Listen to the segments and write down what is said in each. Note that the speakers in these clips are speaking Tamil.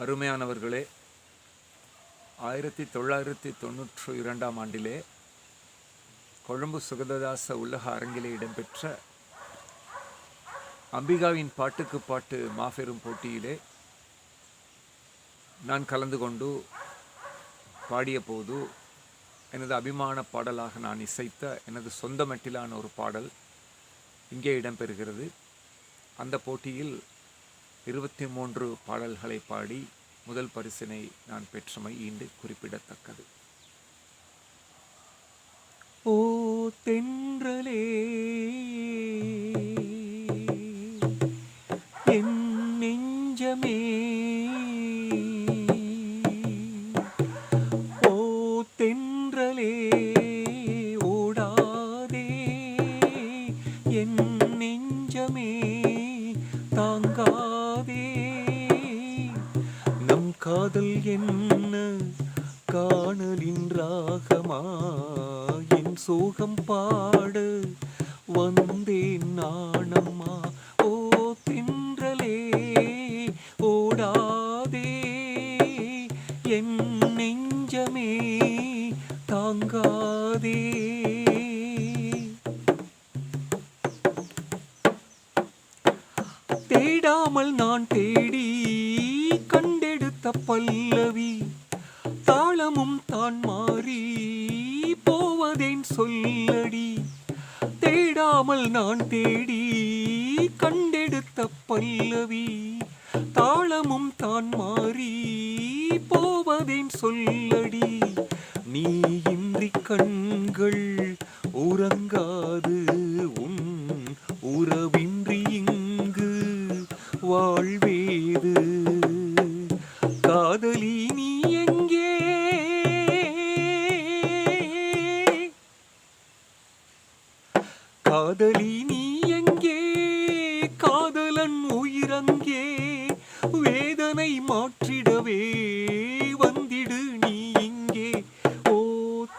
அருமையானவர்களே ஆயிரத்தி தொள்ளாயிரத்தி தொண்ணூற்று இரண்டாம் ஆண்டிலே கொழும்பு சுகததாச உலக அரங்கிலே இடம்பெற்ற அம்பிகாவின் பாட்டுக்கு பாட்டு மாபெரும் போட்டியிலே நான் கலந்து கொண்டு பாடிய போது எனது அபிமான பாடலாக நான் இசைத்த எனது சொந்த மட்டிலான ஒரு பாடல் இங்கே இடம்பெறுகிறது. அந்த போட்டியில் இருபத்தி மூன்று பாடல்களை பாடி முதல் பரிசினை நான் பெற்றமை ஈண்டு குறிப்பிடத்தக்கது. ஓ தென் காதல் என்ன? காணலின் ராகமா? என் சோகம் பாட வந்தேன் நாணம்மா ஓ தின்றலே ஓடாதே. என் நெஞ்சமே தாங்காதே. தேடாமல் நான் தேடி பல்லவி தாளமும் தான் மாறி போவதேன் சொல்லடி. தேடாமல் நான் தேடி கண்டெடுத்த பல்லவி தாளமும் தான் மாறி போவதேன் சொல்லடி. நீ இன்றி கண்கள் உறங்காது உன் உறவின் காதலி நீ எங்கே? காதலன் உயிரங்கே. வேதனை மாற்றிடவே வந்திடு நீ இங்கே. ஓ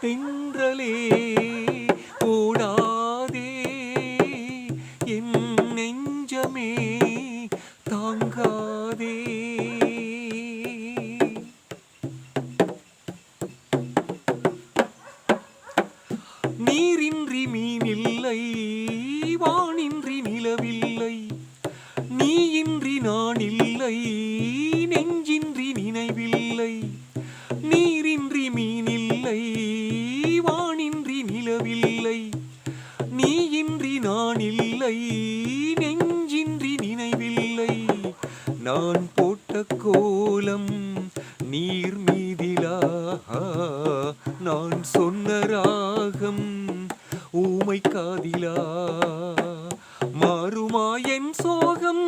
தென்றலே ஓடாதே. என் நெஞ்சமே தாங்காதே. நினைவில்லை நீ நீயின்றி நான் இல்லை நெஞ்சின்றி நினைவில்லை. நீரின்றி மீனில்லை. வானின்றி நிலவில்லை. நீயின்றி நான் இல்லை நெஞ்சின்றி நினைவில்லை. நான் போட்ட கோ என்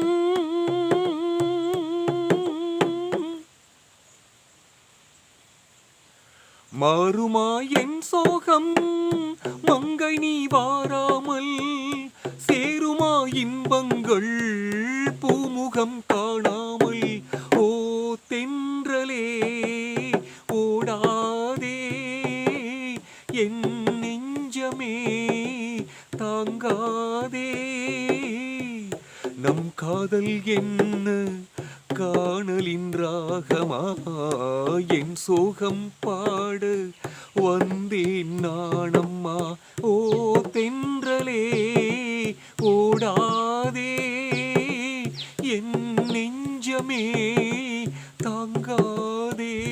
மாறுமா என் சோகம்? மங்கை நீ வாராமல் சேருமா இன்பங்கள்? பூமுகம் காணாமல் ஓ தென்றலே ஓடாதே. என் நெஞ்சமே தாங்கா காதல் என்ன? காணலின் ராகமா? என் சோகம் பாட வந்தேன் நாணம்மா ஓ தென்றலே ஓடாதே. என் நெஞ்சமே தாங்காதே.